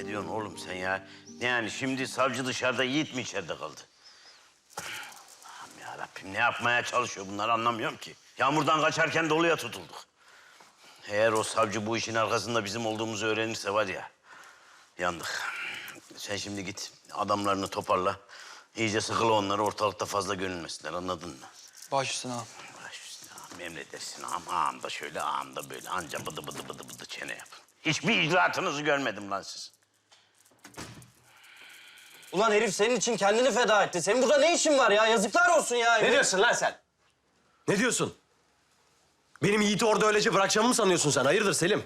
Ne diyorsun oğlum sen ya? Yani şimdi savcı dışarıda, Yiğit mi içeride kaldı? Allah'ım yarabbim ne yapmaya çalışıyor bunlar anlamıyorum ki. Yağmurdan kaçarken doluya tutulduk. Eğer o savcı bu işin arkasında bizim olduğumuzu öğrenirse var ya... ...yandık. Sen şimdi git adamlarını toparla. İyice sıkıla onları ortalıkta fazla görünmesinler anladın mı? Baş üstüne ağam. Baş üstüne ağam, emredersin ağam. Ağam da şöyle, ağam da böyle. Anca bıdı bıdı bıdı bıdı çene yapın. Hiçbir icraatınızı görmedim lan siz. Ulan herif senin için kendini feda etti. Senin burada ne işin var ya? Yazıklar olsun ya. Ne diyorsun lan sen? Ne diyorsun? Benim Yiğit'i orada öylece bırakacağımı mı sanıyorsun sen? Hayırdır Selim?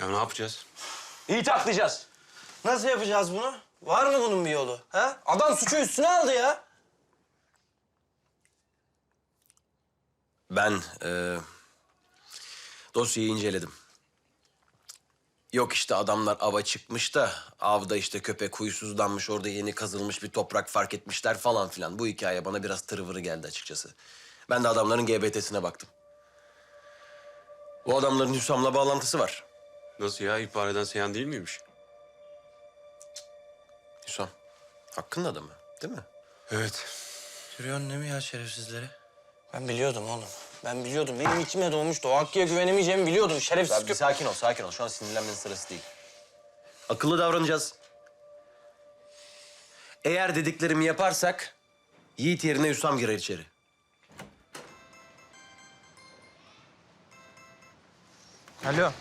Ya ne yapacağız? Yiğit'i aklayacağız. Nasıl yapacağız bunu? Var mı bunun bir yolu? Ha? Adam suçu üstüne aldı ya. Ben e, dosyayı inceledim. Yok işte adamlar ava çıkmış da avda işte köpek huysuzlanmış orada yeni kazılmış bir toprak fark etmişler falan filan. Bu hikaye bana biraz tırvırı geldi açıkçası. Ben de adamların GBT'sine baktım. Bu adamların Hüsam'la bağlantısı var. Nasıl ya? İhbar eden Seyhan değil miymiş? Hüsam, Hakkı'nın adamı değil mi? Evet. Görüyorsun değil mi ya şerefsizleri? Ben biliyordum oğlum. Ben biliyordum. Benim içime doğmuştu. O Hakkı'ya güvenemeyeceğimi biliyordum. Şerefsiz bir köpek. sakin ol, sakin ol. Şu an sinirlenmenin sırası değil. Akıllı davranacağız. Eğer dediklerimi yaparsak Yiğit yerine Hüsam girer içeri. Alo.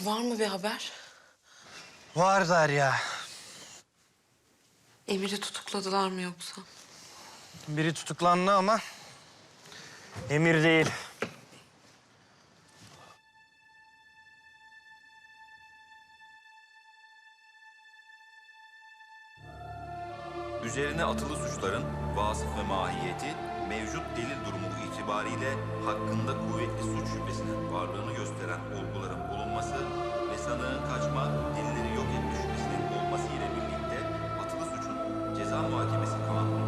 Var mı bir haber? Var der ya. Emir'i tutukladılar mı yoksa? Biri tutuklandı ama Emir değil. Üzerine atılı suçların vasıf ve mahiyeti mevcut delil durumu itibariyle hakkında kuvvetli suç şüphesinin varlığını gösteren olguların bulunması ve sanığın kaçma, delilleri yok etme şüphesinin olması ile birlikte atılı suçun ceza muhakemesi kanunun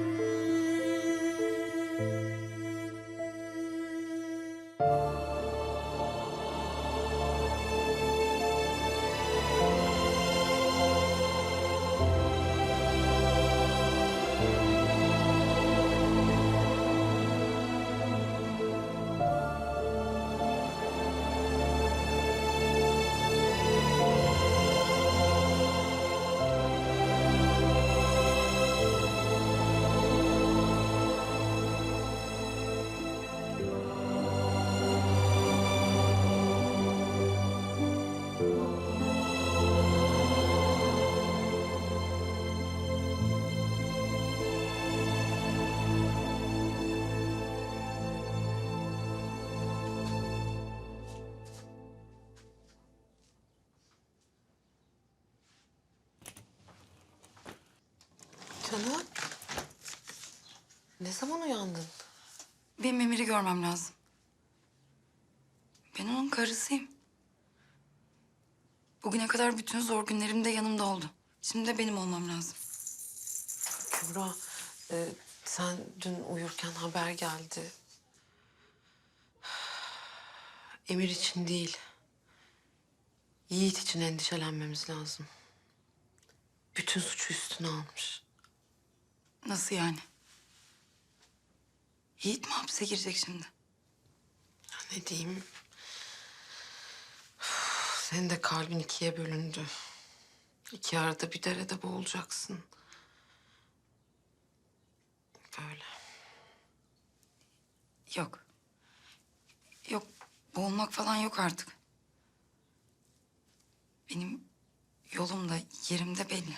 Canım. Ne zaman uyandın? Benim Emir'i görmem lazım. Ben onun karısıyım. Bugüne kadar bütün zor günlerimde yanımda oldu. Şimdi de benim olmam lazım. Kübra, e, sen dün uyurken haber geldi. Emir için değil. Yiğit için endişelenmemiz lazım. Bütün suçu üstüne almış. Nasıl yani? Yiğit mi hapse girecek şimdi? Ya ne diyeyim? Senin de kalbin ikiye bölündü. İki arada bir derede boğulacaksın. böyle. Yok. Yok, boğulmak falan yok artık. Benim yolum da yerim de belli.